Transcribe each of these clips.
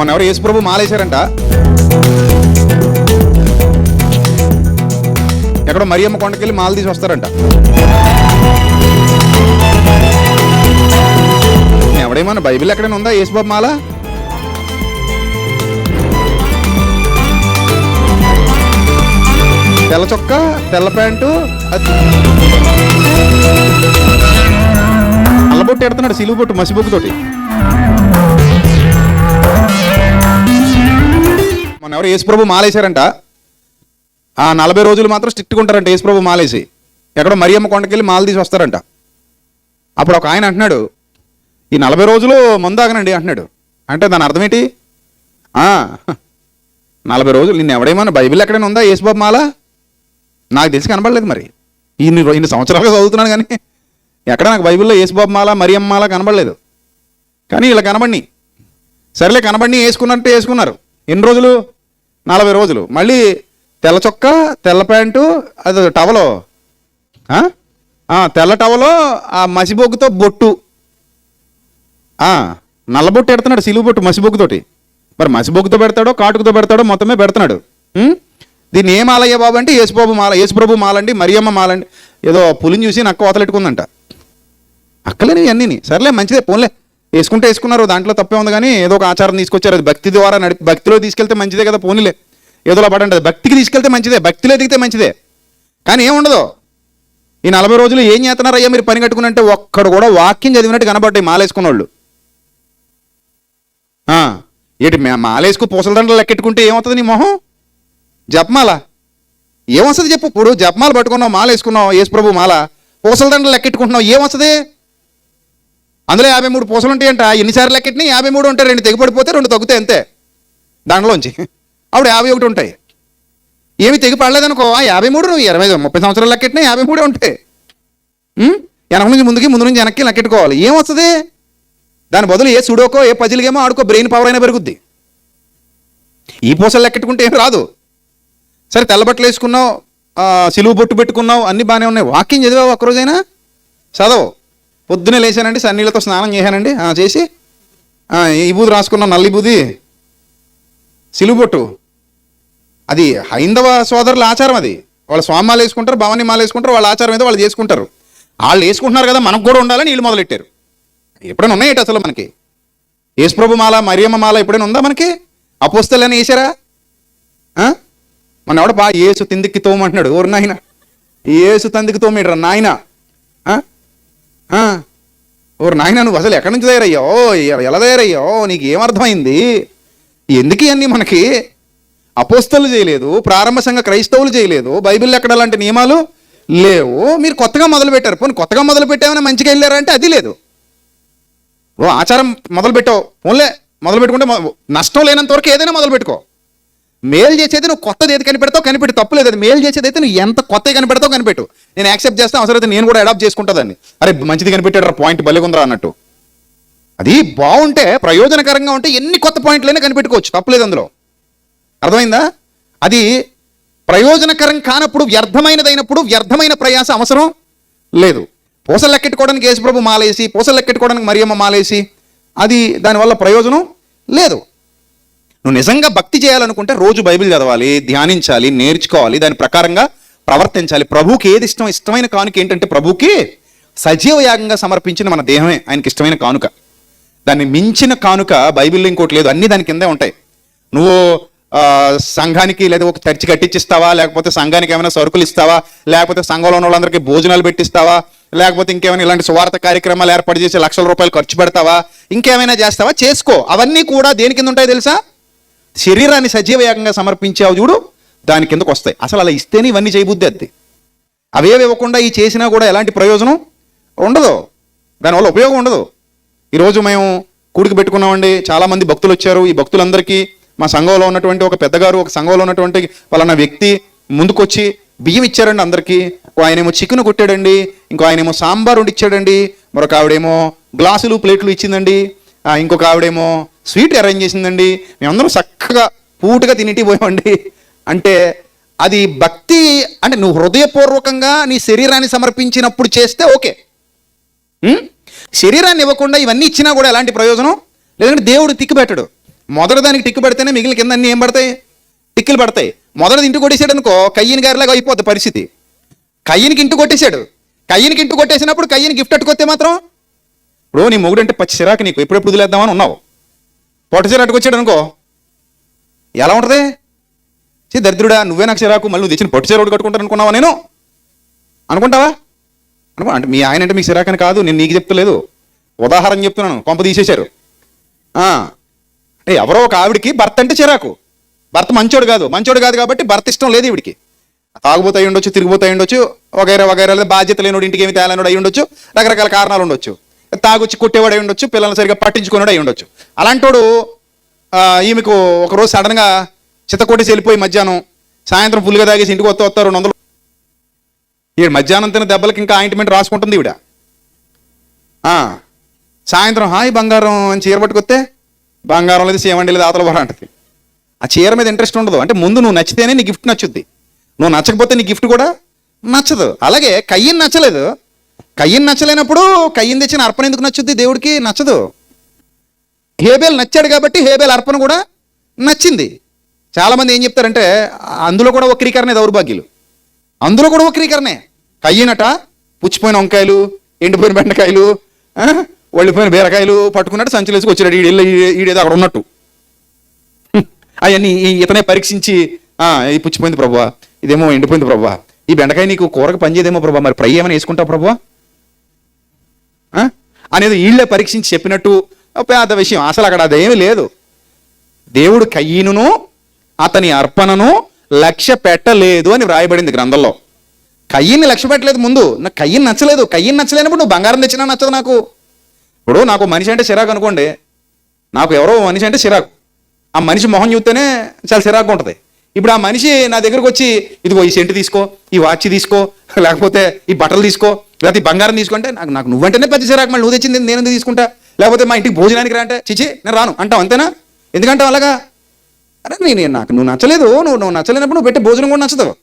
మొన్న ఎవరు యేసు ప్రభు మాలేశారంట. ఎక్కడో మరియమ్మ కొండకెళ్ళి మాల తీసి వస్తారంట. ఎవడేమన్నా బైబిల్ ఎక్కడైనా ఉందా యేసుబాబు మాల? తెల్ల చొక్క తెల్ల ప్యాంటు అది- ఎడుతున్నాడు సిలువు బొట్టు మసిబొక్కుతోటి మొన్న ఎవరు యేసుప్రభు మాలేశారంట. ఆ నలభై రోజులు మాత్రం స్ట్రిక్ట్గా ఉంటారంట యేసుప్రభు మాలేసి. ఎక్కడో మరియమ్మ కొండకెళ్ళి మాల తీసి వస్తారంట. అప్పుడు ఒక ఆయన అంటున్నాడు ఈ నలభై రోజులు మందాగనండి అంటున్నాడు. అంటే దాని అర్థం ఏంటి? నలభై రోజులు నిన్ను ఎవడేమన్నా బైబిల్ ఎక్కడైనా ఉందా యేసుబాబు మాల? నాకు తెలిసి కనబడలేదు మరి. ఇన్ని ఇన్ని సంవత్సరాలుగా చదువుతున్నాను కానీ ఎక్కడ నాకు బైబిల్లో యేసుబాబు మాల మరియమ్మ మాల కనబడలేదు. కానీ ఇలా కనబడి సరేలే కనబడి వేసుకున్నట్టు వేసుకున్నారు. ఎన్ని రోజులు? నలభై రోజులు. మళ్ళీ తెల్ల చొక్క తెల్ల ప్యాంటు అది టవలో. తెల్ల టవలో ఆ మసిబొగ్గుతో బొట్టు. నల్లబొట్టు పెడుతున్నాడు సిలువు బొట్టు మసిబొగ్గుతోటి. మరి మసిబొగ్గుతో పెడతాడో కాటుకుతో పెడతాడో మొత్తమే పెడుతున్నాడు. దీన్ని ఏం మాలయ్య బాబు అంటే యేసుబాబు మాల యేసుప్రభు మాలండి మరియమ్మ మాలండి. ఏదో పులిని చూసి నక్క వతలెట్టుకుందంట అక్కలేని అన్నీని సర్లే మంచిదే పోన్లే. వేసుకుంటే వేసుకున్నారు దాంట్లో తప్పే ఉంది కానీ ఏదో ఒక ఆచారం తీసుకొచ్చారు. అది భక్తి ద్వారా నడిపి భక్తిలో తీసుకెళ్తే మంచిదే కదా పోనీలే. ఏదోలా పడండి అది భక్తికి తీసుకెళ్తే మంచిదే భక్తిలో ఎదిగితే మంచిదే. కానీ ఏముండదు. ఈ నలభై రోజులు ఏం చేస్తున్నారయ్యా మీరు పని కట్టుకున్నంటే ఒక్కడు కూడా వాక్యం చదివినట్టు కనబడ్డాయి మాలేసుకున్న వాళ్ళు ఏటి మాలేసుకు పూసల దండలు లెక్కెట్టుకుంటే ఏమవుతుంది నీ మొహం? జపమాల. ఏమొస్తుంది చెప్పు? ఇప్పుడు జపమాల పట్టుకున్నావు మాల వేసుకున్నావు యేసు ప్రభు మాల. పూసల దండలు లెక్కెట్టుకుంటున్నావు ఏమొస్తుంది? అందులో యాభై మూడు పూసలు ఉంటాయంట. ఎన్నిసార్లు లెక్కటిని యాభై మూడు ఉంటాయి. రెండు తెగిపడిపోతే రెండు తగ్గుతాయి అంతే. దానిలోంచి అప్పుడు యాభై ఒకటి ఉంటాయి. ఏమి తెగి పడలేదనుకో ఆ యాభై మూడు నువ్వు ఇరవై ముప్పై సంవత్సరాలు లెక్కెట్టినా యాభై మూడే ఉంటాయి. వెనక నుంచి ముందుకి ముందు నుంచి వెనక్కి లెక్కెట్టుకోవాలి. ఏమొస్తుంది దాని బదులు ఏ సుడోకో ఏ పజిల్ గేమో ఆడుకో బ్రెయిన్ పవర్ అయినా పెరుగుద్ది. ఈ పూసలు లెక్కెట్టుకుంటే ఏం రాదు. సరే తెల్లబట్టలు వేసుకున్నావు సిలువు బొట్టు పెట్టుకున్నావు అన్నీ బాగానే ఉన్నాయి. వాకింగ్ చదివావు ఒక్కరోజైనా? చదవు పొద్దునే లేచానండి సన్నీళ్ళతో స్నానం చేశానండి. ఆ, చేసి ఈ బూది రాసుకున్నావు నల్లి బూది సిలుబొట్టు. అది హైందవ సోదరుల ఆచారం అది. వాళ్ళ స్వామాలు వేసుకుంటారు భవానీ మాలు వేసుకుంటారు వాళ్ళ ఆచారం ఏదో వాళ్ళు చేసుకుంటారు. వాళ్ళు వేసుకుంటున్నారు కదా మనకు కూడా ఉండాలని వీళ్ళు మొదలెట్టారు. ఎప్పుడైనా ఉన్నాయట అసలు మనకి? యేసుప్రభు మాల మరియమ్మ మాల ఎప్పుడైనా ఉందా మనకి? అపోస్తలని వేసారా మన ఎవడ బా ఏసు తిందికి తోమంటున్నాడు ఓరు నాయన ఏసు తందికి తోమేడరా నాయనా. ఓరు నాయన నువ్వు అసలు ఎక్కడి నుంచి తయారయ్యో ఎలా తయారయ్యో నీకు ఏమర్థమైంది ఎందుకు ఇవన్నీ మనకి? అపోస్తలు చేయలేదు ప్రారంభ సంఘ క్రైస్తవులు చేయలేదు బైబిల్ ఎక్కడ అలాంటి నియమాలు లేవు? మీరు కొత్తగా మొదలు పెట్టారు పోనీ కొత్తగా మొదలు పెట్టామని మంచిగా వెళ్ళారంటే అది లేదు. ఓ ఆచారం మొదలు పెట్టావు ఓన్లే మొదలు పెట్టుకుంటే నష్టం లేనంత వరకు ఏదైనా మొదలు పెట్టుకో మేలు చేసేది నువ్వు కొత్తది ఏది కనిపెడతావు కనిపెట్టు. తప్పులేదు అది. మేలు చేసేది అయితే నువ్వు ఎంత కొత్తగా కనిపెడతావు కనిపెట్టు. నేను యాక్సెప్ట్ చేస్తాను అవసరమైతే నేను కూడా అడాప్ట్ చేసుకుంటుందని అరే మంచిది కనిపెట్టాడు పాయింట్ బలిగుందరా అన్నట్టు. అది బాగుంటే ప్రయోజనకరంగా ఉంటే ఎన్ని కొత్త పాయింట్లైనా కనిపెట్టుకోవచ్చు. తప్పులేదు అందులో. అర్థమైందా? అది ప్రయోజనకరం కానప్పుడు వ్యర్థమైనదైనప్పుడు వ్యర్థమైన ప్రయాస అవసరం లేదు. పూసలు లెక్కెట్టుకోవడానికి యేసుప్రభు మాలేసి పూసలు లెక్కెట్టుకోవడానికి మరియమ్మ మాలేసి అది దానివల్ల ప్రయోజనం లేదు. నువ్వు నిజంగా భక్తి చేయాలనుకుంటే రోజు బైబిల్ చదవాలి ధ్యానించాలి నేర్చుకోవాలి. దాని ప్రకారంగా ప్రవర్తించాలి. ప్రభుకి ఏది ఇష్టం ఇష్టమైన కానుక ఏంటంటే ప్రభుకి సజీవ యాగంగా సమర్పించిన మన దేహమే ఆయనకి ఇష్టమైన కానుక. దాన్ని మించిన కానుక బైబిల్లో ఇంకోటి లేదు. అన్నీ దాని కిందే ఉంటాయి. నువ్వు సంఘానికి లేదా ఒక చర్చి కట్టించిస్తావా లేకపోతే సంఘానికి ఏమైనా సరుకులు ఇస్తావా? లేకపోతే సంఘంలో ఉన్న వాళ్ళందరికీ భోజనాలు పెట్టిస్తావా? లేకపోతే ఇంకేమైనా ఇలాంటి స్వార్థ కార్యక్రమాలు ఏర్పాటు చేసి లక్షల రూపాయలు ఖర్చు పెడతావా? ఇంకేమైనా చేస్తావా? చేసుకో. అవన్నీ కూడా దేని కింద ఉంటాయి తెలుసా? శరీరాన్ని సజీవయాగంగా సమర్పించావు చూడు దాని కిందకు వస్తాయి. అసలు అలా ఇస్తేనే ఇవన్నీ చేయబుద్ది అది అవేవి ఇవ్వకుండా ఈ చేసినా కూడా ఎలాంటి ప్రయోజనం ఉండదు. దానివల్ల ఉపయోగం ఉండదు. ఈరోజు మేము కూడికి పెట్టుకున్నామండి. చాలామంది భక్తులు వచ్చారు. ఈ భక్తులందరికీ మా సంఘంలో ఉన్నటువంటి ఒక పెద్దగారు ఒక సంఘంలో ఉన్నటువంటి వాళ్ళన్న వ్యక్తి ముందుకొచ్చి బియ్యం ఇచ్చారండి అందరికీ. ఓ ఆయనేమో చికెన్ కొట్టాడండి. ఇంకో ఆయనేమో సాంబార్ వండి ఇచ్చాడండి మరొక ఆవిడేమో గ్లాసులు ప్లేట్లు ఇచ్చిందండి. ఇంకొక ఆవిడేమో స్వీట్ అరేంజ్ చేసిందండి. మేమందరం చక్కగా పూటుగా తినిటి పోయామండి. అంటే అది భక్తి అంటే నువ్వు హృదయపూర్వకంగా నీ శరీరాన్ని సమర్పించినప్పుడు చేస్తే ఓకే. శరీరాన్ని ఇవ్వకుండా ఇవన్నీ ఇచ్చినా కూడా ఎలాంటి ప్రయోజనం? లేదంటే దేవుడు తిక్కు పెట్టడు. మొదటి దానికి టిక్కు పెడితేనే మిగిలిన కింద అన్ని ఏం పడతాయి? టిక్కులు పడతాయి. మొదటిది ఇంటి కొట్టేశాడు అనుకో కయ్యని గారిలాగా అయిపోద్ది పరిస్థితి. కయ్యనికి ఇంటి కొట్టేశాడు కయ్యనికి ఇంటి కొట్టేసినప్పుడు కయ్యని గిఫ్ట్ అట్టుకొస్తే మాత్రం ఇప్పుడు నీ మొగుడు అంటే పచ్చి చిరాకు నీకు. ఎప్పుడెప్పుడు వదిలేద్దామని ఉన్నావు? పొట్టచీర అట్టుకొచ్చాడు అనుకో ఎలా ఉంటుంది? చీ దరిద్రుడా నువ్వే నాకు చిరాకు మళ్ళీ నువ్వు తెచ్చిన పొట్టచీర ఒకటి కట్టుకుంటాను అనుకున్నావా నేను? అనుకుంటావా? అనుకో అంటే మీ ఆయన అంటే మీకు చిరాకని కాదు నేను నీకు చెప్తలేదు. ఉదాహరణ చెప్తున్నాను కొంప తీసేశారు. అంటే ఎవరో ఒక ఆవిడికి భర్త అంటే చిరాకు. భర్త మంచోడు కాదు మంచోడు కాదు కాబట్టి భర్త ఇష్టం లేదు ఈవిడికి. తాగుబోతూ ఉండొచ్చు తిరిగిపోతాయి ఉండొచ్చు వగైరా వగైరా లేదా బాధ్యత లేనోడు ఇంటికి ఏమి తేలనోడు అయి ఉండొచ్చు రకరకాల కారణాలు ఉండొచ్చు. తాగొచ్చి కొట్టేవాడు అయి ఉండొచ్చు పిల్లల్ని సరిగా పట్టించుకునేవాడు అయి ఉండొచ్చు. అలాంటోడు ఈమెకు ఒకరోజు సడన్గా చిత్తకొట్టేసి వెళ్ళిపోయి మధ్యాహ్నం సాయంత్రం ఫుల్గా తాగేసి ఇంటికి వస్తూ వస్తారు రెండు వందలు ఈ మధ్యాహ్నం తిన దెబ్బలకి ఇంకా ఆయింట్మెంట్ రాసుకుంటుంది ఈవిడ. సాయంత్రం హాయ్ బంగారం అని చీర పట్టుకొస్తే బంగారం లేదు సేవండి లేదు ఆతల బొర అంటది. ఆ చీర మీద ఇంట్రెస్ట్ ఉండదు. అంటే ముందు నువ్వు నచ్చితేనే నీ గిఫ్ట్ నచ్చుద్ది. నువ్వు నచ్చకపోతే నీ గిఫ్ట్ కూడా నచ్చదు. అలాగే కయ్యని నచ్చలేదు. కయ్యని నచ్చలేనప్పుడు కయ్యని తెచ్చిన అర్పణ ఎందుకు నచ్చుద్ది? దేవుడికి నచ్చదు. హేబేల్ నచ్చాడు కాబట్టి హేబేల్ అర్పణ కూడా నచ్చింది. చాలామంది ఏం చెప్తారంటే అందులో కూడా వక్రీకరణే దౌర్భాగ్యులు. అందులో కూడా వక్రీకరణే. కయ్యనట పుచ్చిపోయిన వంకాయలు ఎండిపోయిన బెండకాయలు ఆ, ఒళ్ళిపోయిన బీరకాయలు పట్టుకున్నట్టు సంచులు వేసుకు వచ్చాడు ఈడేదో ఈడేదో అక్కడ ఉన్నట్టు. అవన్నీ ఇతనే పరీక్షించి ఇది పుచ్చిపోయింది ప్రభా ఇదేమో ఎండిపోయింది ప్రభా ఈ బెండకాయ నీకు కూరకు పనిచేదేమో ప్రభా మరి ఫ్రై ఏమైనా వేసుకుంటావు ప్రభా అనేది వీళ్ళే పరీక్షించి చెప్పినట్టు పెద్ద విషయం. అసలు అక్కడ అదేమీ లేదు. దేవుడు కయ్యనును అతని అర్పణను లక్ష్య పెట్టలేదు అని వ్రాయబడింది గ్రంథంలో. కయ్యని లక్ష్య పెట్టలేదు ముందు. నాకు కయ్యని నచ్చలేదు. కయ్యని నచ్చలేనప్పుడు నువ్వు బంగారం తెచ్చినా నచ్చదు నాకు. ఇప్పుడు నాకు మనిషి అంటే చిరాకు అనుకోండి. నాకు ఎవరో మనిషి అంటే చిరాకు. ఆ మనిషి మొహం చూస్తేనే చాలా చిరాకు ఉంటుంది. ఇప్పుడు ఆ మనిషి నా దగ్గరకు వచ్చి ఇదిగో ఈ సెంటు తీసుకో ఈ వాచ్ తీసుకో లేకపోతే ఈ బట్టలు తీసుకో లేకపోతే ఈ బంగారం తీసుకుంటే నాకు నాకు నువ్వంటేనే పెద్ద చిరాకు. మళ్ళీ నువ్వు తెచ్చింది నేను తీసుకుంటా? లేకపోతే మా ఇంటికి భోజనానికి రా అంటే చిచి నేను రాను. అంటావు అంతేనా? ఎందుకంటావు అలాగా? అరే నేను నాకు నువ్వు నచ్చలేదు. నువ్వు నువ్వు నచ్చలేనప్పుడు నువ్వు పెట్టే భోజనం కూడా నచ్చదు.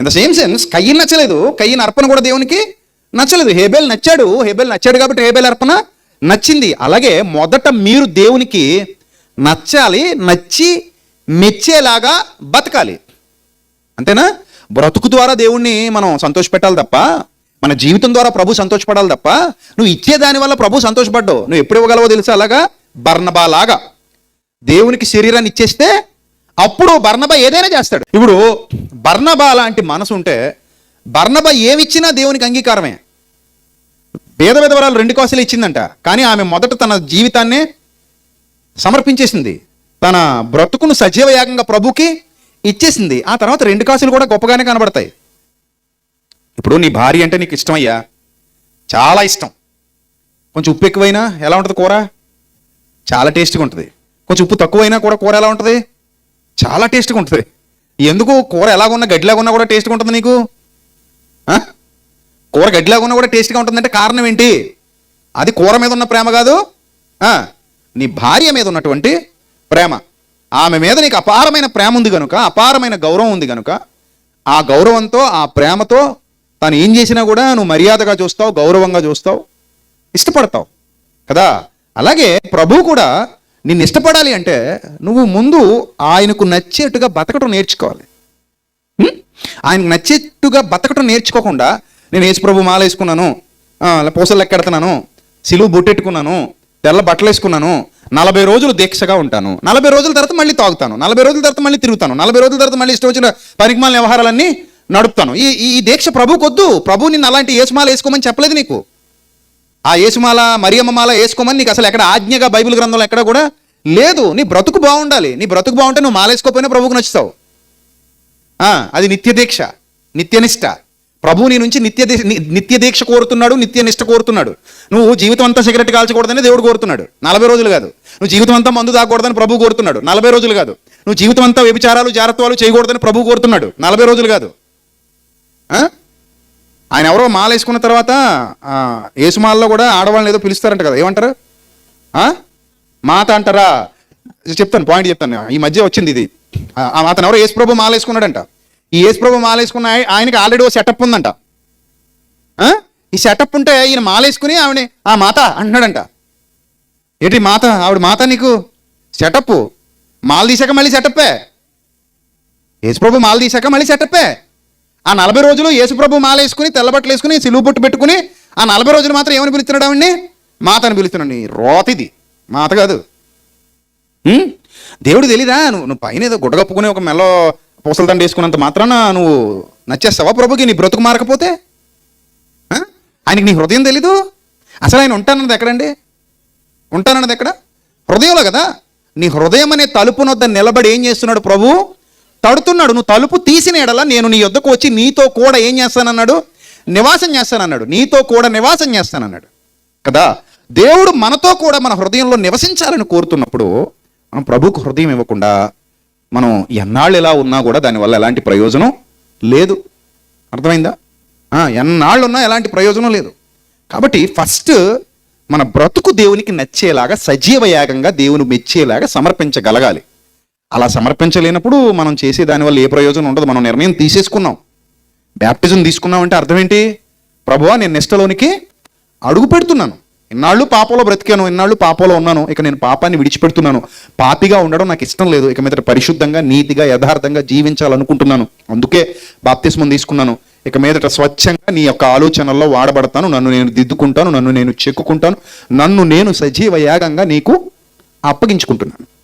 ఇన్ ద సేమ్ సెన్స్ కయ్యని నచ్చలేదు. కయ్యని అర్పణ కూడా దేవునికి నచ్చలేదు. హేబెల్ నచ్చాడు. హేబెల్ నచ్చాడు కాబట్టి హేబెల్ అర్పణ నచ్చింది. అలాగే మొదట మీరు దేవునికి నచ్చాలి నచ్చి మెచ్చేలాగా బతకాలి. అంతేనా? బ్రతుకు ద్వారా దేవుణ్ణి మనం సంతోషపెట్టాలి తప్ప మన జీవితం ద్వారా ప్రభు సంతోషపడాలి తప్ప నువ్వు ఇచ్చే దాని వల్ల ప్రభు సంతోషపడ్డావు. నువ్వు ఎప్పుడు ఇవ్వగలవో తెలుసా అలాగా? బర్ణబాలాగా దేవునికి శరీరాన్ని ఇచ్చేస్తే అప్పుడు బర్ణబ ఏదైనా చేస్తాడు. ఇప్పుడు బర్ణబ లాంటి మనసు ఉంటే బర్ణబ ఏమిచ్చినా దేవునికి అంగీకారమే. పేద విధవరాలు రెండు కాసులు ఇచ్చిందంట. కానీ ఆమె మొదట తన జీవితాన్నే సమర్పించేసింది. తన బ్రతుకును సజీవ యాగంగా ప్రభుకి ఇచ్చేసింది. ఆ తర్వాత రెండు కాసులు కూడా గొప్పగానే కనబడతాయి. ఇప్పుడు నీ భార్య అంటే నీకు ఇష్టమయ్యా? చాలా ఇష్టం. కొంచెం ఉప్పు ఎక్కువైనా ఎలా ఉంటుంది కూర? చాలా టేస్ట్గా ఉంటుంది. కొంచెం ఉప్పు తక్కువైనా కూడా కూర ఎలా ఉంటుంది? చాలా టేస్ట్గా ఉంటుంది. ఎందుకు? కూర ఎలాగున్నా గడ్డిలాగున్నా కూడా టేస్ట్గా ఉంటుంది నీకు? కూర కూర గడ్డిలాగున్నా కూడా టేస్ట్గా ఉంటుందంటే కారణం ఏంటి? అది కూర మీద ఉన్న ప్రేమ కాదు. నీ భార్య మీద ఉన్నటువంటి ప్రేమ. ఆమె మీద నీకు అపారమైన ప్రేమ ఉంది కనుక అపారమైన గౌరవం ఉంది కనుక ఆ గౌరవంతో ఆ ప్రేమతో తను ఏం చేసినా కూడా నువ్వు మర్యాదగా చూస్తావు గౌరవంగా చూస్తావు ఇష్టపడతావు. కదా? అలాగే ప్రభు కూడా నిన్ను ఇష్టపడాలి అంటే నువ్వు ముందు ఆయనకు నచ్చేట్టుగా బతకటం నేర్చుకోవాలి. ఆయనకు నచ్చేట్టుగా బతకటం నేర్చుకోకుండా నేను ఏసు ప్రభు మాల వేసుకున్నాను పూసలు లెక్కెడుతున్నాను సిలువు బొట్టెట్టుకున్నాను తెల్ల బట్టలు వేసుకున్నాను నలభై రోజులు దీక్షగా ఉంటాను. నలభై రోజుల తర్వాత మళ్ళీ తాగుతాను. నలభై రోజుల తర్వాత మళ్ళీ తిరుగుతాను. నలభై రోజుల తర్వాత మళ్ళీ ఇష్టం వచ్చిన పరిమాల వ్యవహారాలన్నీ నడుపుతాను. ఈ ఈ- దీక్ష దీక్ష ప్రభుకొద్దు ప్రభు నిన్ను అలాంటి యేసుమాల వేసుకోమని చెప్పలేదు నీకు. ఆ యేసుమాల మరియమ్మ మాల వేసుకోమని నీకు అసలు ఎక్కడ ఆజ్ఞగా బైబిల్ గ్రంథంలో ఎక్కడ కూడా లేదు. నీ బ్రతుకు బాగుండాలి. నీ బ్రతుకు బాగుంటే నువ్వు మాలేసుకోపోయినా ప్రభుకు నచ్చుతావు. అది నిత్య దీక్ష నిత్యనిష్ట ప్రభు నీ నుంచి నిత్య దీక్ష- నిత్య దీక్ష కోరుతున్నాడు నిత్య నిష్ట కోరుతున్నాడు. నువ్వు జీవితం అంతా సిగరెట్ కాల్చకూడదని దేవుడు కోరుతున్నాడు. నలభై రోజులు కాదు. నువ్వు జీవితం అంతా మందు దాకూడదని ప్రభు కోరుతున్నాడు. నలభై రోజులు కాదు. నువ్వు జీవితం అంతా వ్యభిచారాలు జారత్వాలు చేయకూడదని ప్రభు కోరుతున్నాడు. నలభై రోజులు కాదు. ఆయన ఎవరో మాల వేసుకున్న తర్వాత ఆ, కూడా ఆడవాళ్ళని ఏదో పిలుస్తారంట కదా. ఏమంటారు? మాత అంటారా? చెప్తాను పాయింట్ చెప్తాను ఈ మధ్య వచ్చింది ఇది. ఆ, అతను ఎవరో యేసుప్రభు మాల వేసుకున్నాడంట ఈ యేసుప్రభు మాల వేసుకున్న ఆయ- ఆయనకి ఆల్రెడీ ఓ సెటప్ ఉందంట. ఈ సెటప్ ఉంటే ఈయన మాల వేసుకుని ఆవిడ ఆ మాత అంటున్నాడంట. ఏంటి మాత? ఆవిడ మాత నీకు సెటప్ మాల తీసాక మళ్ళీ సెటప్పే యేసుప్రభు మాల తీసాక మళ్ళీ సెటప్పే ఆ నలభై రోజులు యేసుప్రభు మాల వేసుకుని తెల్లబట్టలు వేసుకుని సిలువు బొట్టు పెట్టుకుని ఆ నలభై రోజులు మాత్రం ఏమని పిలుస్తున్నాడు ఆవిడ్ని? మాత అని పిలుస్తున్నాడు రోతిది. మాత కాదు. దేవుడు తెలీదా? నువ్వు నువ్వు పైన ఏదో గుడ్డ కప్పుకుని ఒక మెల్ల పూసల దండ వేసుకున్నంత మాత్రాన నువ్వు నచ్చేస్తావా ప్రభుకి? నీ బ్రతుకు మారకపోతే? ఆయనకి నీ హృదయం తెలీదు? అసలు ఆయన ఉంటానన్నది ఎక్కడండి? ఉంటానన్నది ఎక్కడ? హృదయంలో కదా? నీ హృదయం అనే తలుపునొద్ద నిలబడి ఏం చేస్తున్నాడు ప్రభు? తడుతున్నాడు నువ్వు తలుపు తీసిన ఎడల నేను నీ యొద్దకు వచ్చి నీతో కూడా ఏం చేస్తానన్నాడు? నివాసం చేస్తానన్నాడు. నీతో కూడా నివాసం చేస్తానన్నాడు. కదా? దేవుడు మనతో కూడా మన హృదయంలో నివసించాలని కోరుతున్నప్పుడు మనం ప్రభుకు హృదయం ఇవ్వకుండా మనం ఎన్నాళ్ళు ఇలా ఉన్నా కూడా దానివల్ల ఎలాంటి ప్రయోజనం లేదు. అర్థమైందా? ఎన్నాళ్ళు ఉన్నా ఎలాంటి ప్రయోజనం లేదు. కాబట్టి ఫస్ట్ మన బ్రతుకు దేవునికి నచ్చేలాగా సజీవ యాగంగా దేవుని మెచ్చేలాగా సమర్పించగలగాలి. అలా సమర్పించలేనప్పుడు మనం చేసే దానివల్ల ఏ ప్రయోజనం ఉండదు. మనం నిర్ణయం తీసేసుకున్నాం. బ్యాప్టిజం తీసుకున్నాం అంటే అర్థం ఏంటి? ప్రభువా నేను నిష్టలోనికి అడుగు పెడుతున్నాను. ఇన్నాళ్ళు పాపంలో బ్రతికాను ఇన్నాళ్ళు పాపంలో ఉన్నాను. ఇక నేను పాపాన్ని విడిచిపెడుతున్నాను. పాపిగా ఉండడం నాకు ఇష్టం లేదు. ఇక మీద పరిశుద్ధంగా నీతిగా యథార్థంగా జీవించాలనుకుంటున్నాను. అందుకే బాప్తిస్మం తీసుకున్నాను. ఇక మీదట స్వచ్ఛంగా నీ యొక్క ఆలోచనల్లో వాడబడతాను. నన్ను నేను దిద్దుకుంటాను నన్ను నేను చెక్కుకుంటాను. నన్ను నేను సజీవ యాగంగా నీకు అప్పగించుకుంటున్నాను.